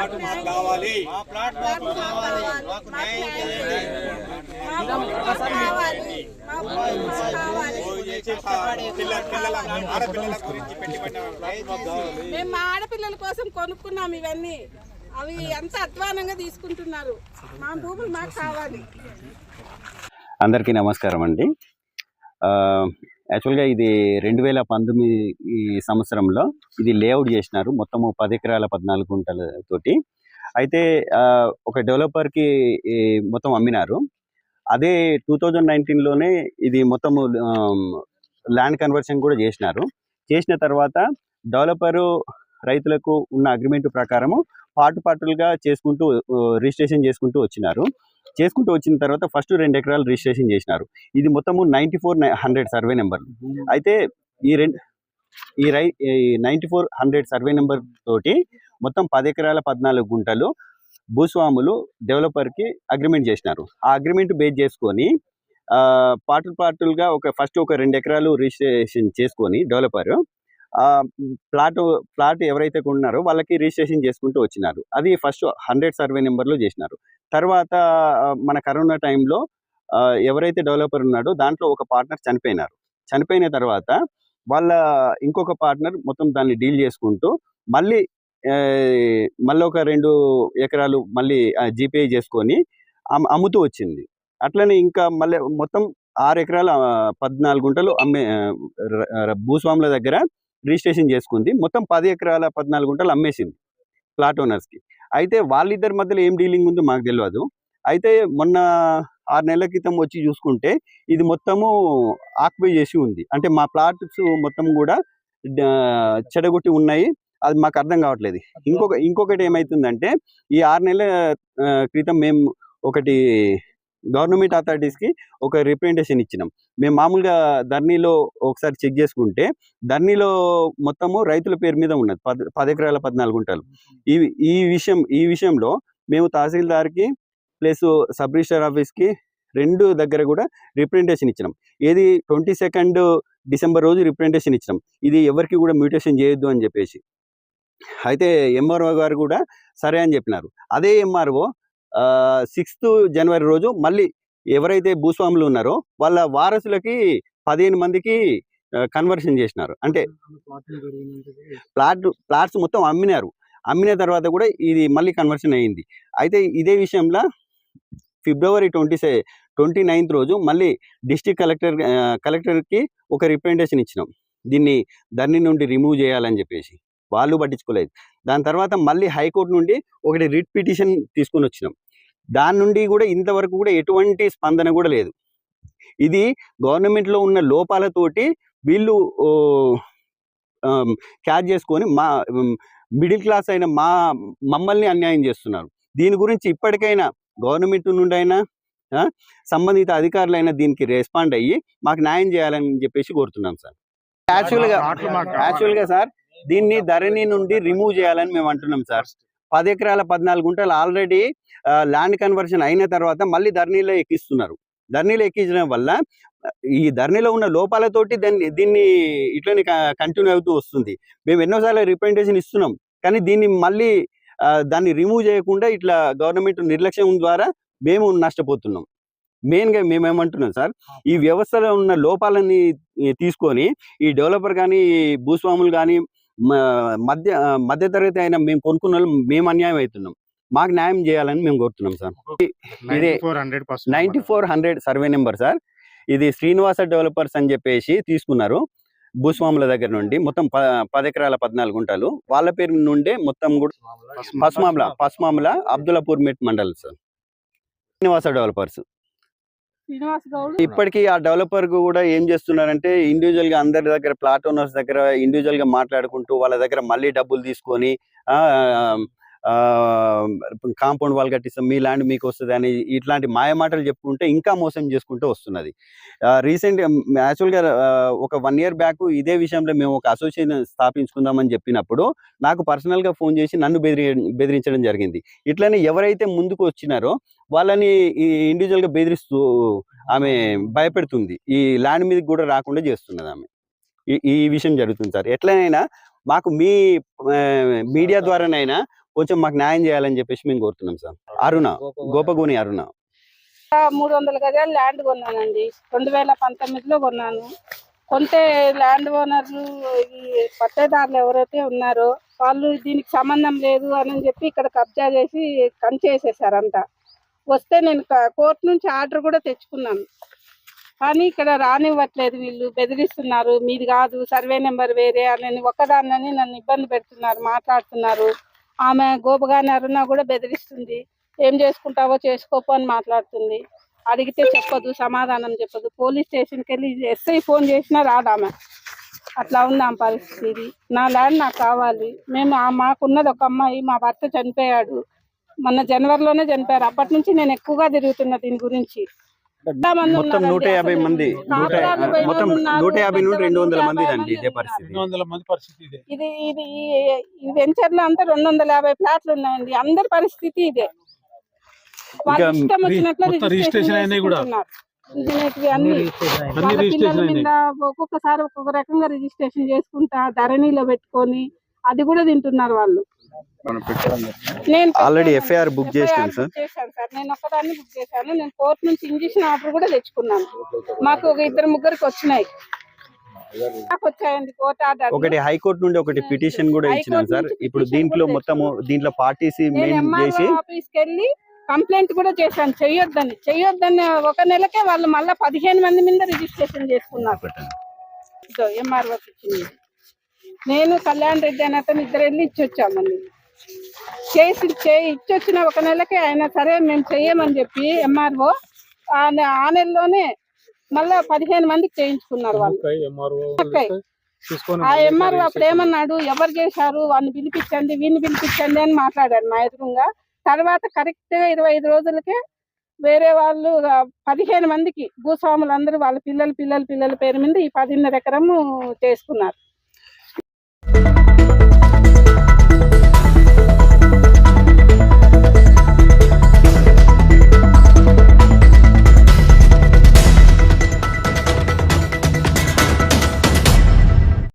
Plot మాకు కావాలి. మా ప్లాట్ మాకు కావాలి. మాకు న్యాయం చేయండి. మేము మా ఆడపిల్లల కోసం కొనుక్కున్నాం ఇవన్నీ. అవి ఎంత అధ్వానంగా తీసుకుంటున్నారు. మా భూములు మాకు కావాలి. అందరికీ నమస్కారం అండి. యాక్చువల్గా ఇది రెండు వేల పంతొమ్మిది ఈ సంవత్సరంలో ఇది లేఅవుట్ చేసినారు. మొత్తము పది ఎకరాల పద్నాలుగు గుంటల తోటి. అయితే ఒక డెవలపర్కి మొత్తం అమ్మినారు. అదే టూ థౌజండ్ నైన్టీన్లోనే ఇది మొత్తము ల్యాండ్ కన్వర్షన్ కూడా చేసినారు. చేసిన తర్వాత డెవలపరు రైతులకు ఉన్న అగ్రిమెంట్ ప్రకారము పాటు పాటులుగా చేసుకుంటూ రిజిస్ట్రేషన్ చేసుకుంటూ వచ్చినారు. చేసుకుంటూ వచ్చిన తర్వాత ఫస్ట్ రెండు ఎకరాలు రిజిస్ట్రేషన్ చేసినారు. ఇది మొత్తము ninety four hundred survey number అయితే ఈ రెండు ఈ రై ninety four hundred survey number తోటి మొత్తం పది ఎకరాల పద్నాలుగు గుంటలు భూస్వాములు డెవలపర్కి అగ్రిమెంట్ చేసినారు. ఆ అగ్రిమెంట్ బేస్ చేసుకొని ఆ, పార్టులు పార్టులుగా ఒక ఫస్ట్ ఒక రెండు ఎకరాలు రిజిస్ట్రేషన్ చేసుకొని డెవలపర్ ప్లాట్ ప్లాట్ ఎవరైతే కొన్నారో వాళ్ళకి రిజిస్ట్రేషన్ చేసుకుంటూ వచ్చినారు. అది ఫస్ట్ హండ్రెడ్ సర్వే నెంబర్లో చేసినారు. తర్వాత మన కరోనా టైంలో ఎవరైతే డెవలపర్ ఉన్నాడో దాంట్లో ఒక పార్ట్నర్ చనిపోయినారు. చనిపోయిన తర్వాత వాళ్ళ ఇంకొక పార్ట్నర్ మొత్తం దాన్ని డీల్ చేసుకుంటూ మళ్ళీ మళ్ళీ ఒక రెండు ఎకరాలు మళ్ళీ జీపే చేసుకొని అమ్ముతూ వచ్చింది. అట్లనే ఇంకా మళ్ళీ మొత్తం ఆరు ఎకరాలు పద్నాలుగు గుంటలు అమ్మే భూస్వాముల దగ్గర రిజిస్ట్రేషన్ చేసుకుంది. మొత్తం పది ఎకరాల పద్నాలుగు గుంటలు అమ్మేసింది ప్లాట్ ఓనర్స్కి. అయితే వాళ్ళిద్దరి మధ్యలో ఏం డీలింగ్ ఉందో మాకు తెలియదు అయితే మొన్న ఆరు నెలల క్రితం వచ్చి చూసుకుంటే ఇది మొత్తము ఆక్యుపై చేసి ఉంది. అంటే మా ప్లాట్స్ మొత్తం కూడా చెడగొట్టి ఉన్నాయి. అది మాకు అర్థం కావట్లేదు. ఇంకొక ఇంకొకటి ఏమవుతుందంటే ఈ ఆరు నెలల క్రితం మేము ఒకటి గవర్నమెంట్ అథారిటీస్కి ఒక రిప్రజెంటేషన్ ఇచ్చినాం. మేము మామూలుగా ధర్నీలో ఒకసారి చెక్ చేసుకుంటే ధర్నీలో మొత్తము రైతుల పేరు మీద ఉన్నది. పది పది ఎకరాల పద్నాలుగు గుంటలు. ఈ ఈ విషయం ఈ విషయంలో మేము తహసీల్దార్కి ప్లస్ సబ్ రిజిస్టర్ ఆఫీస్కి రెండు దగ్గర కూడా రిప్రజెంటేషన్ ఇచ్చినాం. ఏది ట్వంటీ సెకండ్ డిసెంబర్ రోజు రిప్రజెంటేషన్ ఇచ్చినాం. ఇది ఎవరికి కూడా మ్యూటేషన్ చేయొద్దు అని చెప్పేసి. అయితే ఎంఆర్ఓ గారు కూడా సరే అని చెప్పినారు. అదే ఎంఆర్ఓ సిక్స్త్ జనవరి రోజు మళ్ళీ ఎవరైతే భూస్వాములు ఉన్నారో వాళ్ళ వారసులకి పదిహేను మందికి కన్వర్షన్ చేసినారు. అంటే ప్లాట్ ప్లాట్స్ మొత్తం అమ్మినారు. అమ్మిన తర్వాత కూడా ఇది మళ్ళీ కన్వర్షన్ అయ్యింది అయితే ఇదే విషయంలో ఫిబ్రవరి ట్వంటీ సె ట్వంటీ నైన్త్ రోజు మళ్ళీ డిస్ట్రిక్ట్ కలెక్టర్ కలెక్టర్కి ఒక రిప్రజెంటేషన్ ఇచ్చినాం. దీన్ని ధర్ని నుండి రిమూవ్ చేయాలని చెప్పేసి. వాళ్ళు పట్టించుకోలేదు. దాని తర్వాత మళ్ళీ హైకోర్టు నుండి ఒకటి రిట్ పిటిషన్ తీసుకొని వచ్చినాం. దాని నుండి కూడా ఇంతవరకు కూడా ఎటువంటి స్పందన కూడా లేదు. ఇది గవర్నమెంట్లో ఉన్న లోపాలతోటి వీళ్ళు క్యాచ్ చేసుకొని మా మిడిల్ క్లాస్ అయిన మా మమ్మల్ని అన్యాయం చేస్తున్నారు. దీని గురించి ఇప్పటికైనా గవర్నమెంట్ నుండి అయినా ఆ, సంబంధిత అధికారులైనా దీనికి రెస్పాండ్ అయ్యి మాకు న్యాయం చేయాలని చెప్పేసి కోరుతున్నాం సార్. యాక్చువల్గా యాక్చువల్గా సార్ దీన్ని ధరణి నుండి రిమూవ్ చేయాలని మేము అంటున్నాం సార్. పది ఎకరాల పద్నాలుగు గుంటలు ఆల్రెడీ ల్యాండ్ కన్వర్షన్ అయిన తర్వాత మళ్ళీ ధరణిలో ఎక్కిస్తున్నారు. ధరణిలో ఎక్కించడం వల్ల ఈ ధరణిలో ఉన్న లోపాలతోటి దాన్ని దీన్ని ఇట్లనే కంటిన్యూ అవుతూ వస్తుంది. మేము ఎన్నోసార్లు రిప్రజెంటేషన్ ఇస్తున్నాం కానీ దీన్ని మళ్ళీ దాన్ని రిమూవ్ చేయకుండా ఇట్లా గవర్నమెంట్ నిర్లక్ష్యం ద్వారా మేము నష్టపోతున్నాం. మెయిన్గా మేము ఏమంటున్నాం సార్ ఈ వ్యవస్థలో ఉన్న లోపాలని తీసుకొని ఈ డెవలపర్ కానీ భూస్వాములు కానీ మధ్య మధ్యతరగతి అయిన మేము కొనుక్కున్న వాళ్ళు మేము అన్యాయం అవుతున్నాం. మాకు న్యాయం చేయాలని మేము కోరుతున్నాం సార్. ఇదే ninety four hundred survey number sir. ఇది శ్రీనివాస డెవలపర్స్ అని చెప్పేసి తీసుకున్నారు. భూస్వాముల దగ్గర నుండి మొత్తం ప పది ఎకరాల పద్నాలుగు గుంటలు. వాళ్ళ పేరు నుండే మొత్తం కూడా Pasmamula Pasmamula Abdullapurmet mandal sir. Srinivasa developers. Srinivas Goud ఇప్పటికీ ఆ డెవలపర్ కూడా ఏం చేస్తున్నారంటే ఇండివిజువల్గా అందరి దగ్గర ప్లాట్ ఓనర్స్ దగ్గర ఇండివిజువల్గా మాట్లాడుకుంటూ వాళ్ళ దగ్గర మళ్ళీ డబ్బులు తీసుకొని కాంపౌండ్ వాల్ కట్టిస్తాం మీ ల్యాండ్ మీకు వస్తుంది అని ఇట్లాంటి మాయ మాటలు చెప్పుకుంటే ఇంకా మోసం చేసుకుంటూ వస్తున్నది. రీసెంట్ యాక్చువల్గా ఒక వన్ ఇయర్ బ్యాక్ ఇదే విషయంలో మేము ఒక అసోసియేషన్ స్థాపించుకుందామని చెప్పినప్పుడు నాకు personal గా ఫోన్ చేసి నన్ను బెదిరి బెదిరించడం జరిగింది. ఇట్లనే ఎవరైతే ముందుకు వచ్చినారో వాళ్ళని ఈ individual గా బెదిరిస్తూ ఆమె భయపెడుతుంది. ఈ ల్యాండ్ మీదకి కూడా రాకుండా చేస్తున్నది ఆమె. ఈ ఈ విషయం జరుగుతుంది సార్. ఎట్లనైనా మాకు మీ మీడియా ద్వారానైనా కొంచెం మాకు న్యాయం చేయాలని చెప్పేసి మేము కోరుతున్నాం సార్. అరుణ గోపగోని అరుణ. మూడు వందల గజాలు ల్యాండ్ కొన్నానండి. రెండు వేల పంతొమ్మిదిలో కొన్నాను. కొంటే ల్యాండ్ ఓనర్లు ఈ పట్టేదారులు ఎవరైతే ఉన్నారో వాళ్ళు దీనికి సంబంధం లేదు అని చెప్పి ఇక్కడ కబ్జా చేసి కంచేసేసారు అంతా. వస్తే నేను కోర్టు నుంచి ఆర్డర్ కూడా తెచ్చుకున్నాను. కానీ ఇక్కడ రానివ్వట్లేదు వీళ్ళు. బెదిరిస్తున్నారు. మీది కాదు సర్వే నెంబర్ వేరే అని ఒక్కదాన్నని నన్ను ఇబ్బంది పెడుతున్నారు మాట్లాడుతున్నారు. ఆమె గోపగాని అరుణ కూడా బెదిరిస్తుంది. ఏం చేసుకుంటావో చేసుకోపో అని మాట్లాడుతుంది. అడిగితే చెప్పదు సమాధానం చెప్పదు. పోలీస్ స్టేషన్కి వెళ్ళి ఎస్ఐ ఫోన్ చేసినా రాదు ఆమె. అట్లా ఉంది ఆమె పరిస్థితి. నా ల్యాండ్ నాకు కావాలి. మేము మాకున్నది ఒక అమ్మాయి మా భర్త చనిపోయాడు. మొన్న జనవరిలోనే చనిపోయారు. అప్పటి నుంచి నేను ఎక్కువగా తిరుగుతున్నా దీని గురించి. మొత్తం నూట యాభై. మంది మొత్తం నూట యాభై నుండి రెండు వందల మంది అండి ఇదే. పరిస్థితి. ఇదే. ఇది ఈ- వెంచర్లో అంతా రెండు వందల యాభై ఫ్లాట్లు ఉన్నాయండి. అందరి పరిస్థితి ఇదే. రిజిస్ట్రేషన్ అయినాయి కూడా. ఒక్కొక్కసారి ఒక్కొక్క రకంగా రిజిస్ట్రేషన్ చేసుకుంటా ధరణిలో పెట్టుకొని అది కూడా తింటున్నారు వాళ్ళు. నేను FIR చేశాను, book చేశాను సార్ నేను ఒక్కదాన్ని బుక్ చేశాను. నేను కోర్టు నుంచి ఇంజక్షన్ ఆర్డర్ కూడా తెచ్చుకున్నాను. మాకు ఒక ఇద్దరు ముగ్గురికి వచ్చినాయి. నాకు వచ్చాయండి కోర్టు ఆర్డర్ ఒకటి హైకోర్టు నుండి ఒకటి పిటిషన్ కూడా ఇచ్చినాం సార్. ఇప్పుడు దీంట్లో మొత్తము దీంట్లో పార్టీసీ మెయిన్ చేసి ఆఫీస్కి వెళ్ళి కంప్లైంట్ కూడా చేశాను. చెయ్యొద్దని చెయ్యొద్దని ఒక నెలకే వాళ్ళు మళ్ళీ పదిహేను మంది మీద రిజిస్ట్రేషన్ చేసుకున్నారు. ఎంఆర్ఓ నేను కళ్యాణ్ రెడ్డి అని అతను ఇద్దరు వెళ్ళి ఇచ్చొచ్చామండి. చేసి చే- ఇచ్చొచ్చిన ఒక నెలకే ఆయన సరే మేము చెయ్యమని చెప్పి ఎంఆర్ఓ ఆ నెలలోనే మళ్ళా పదిహేను మందికి చేయించుకున్నారు వాళ్ళు. ఆ ఎంఆర్ఓ అప్పుడు ఏమన్నాడు? ఎవరు చేశారు? వాడిని పిలిపించండి వీడిని పిలిపించండి అని మాట్లాడారు మా ఎదురుగా. తర్వాత కరెక్ట్గా ఇరవై ఐదు రోజులకే వేరే వాళ్ళు పదిహేను మందికి భూస్వాములు అందరూ వాళ్ళ పిల్లలు పిల్లలు పిల్లల పేరు మీద ఈ పదిన్నర ఎకరము చేసుకున్నారు.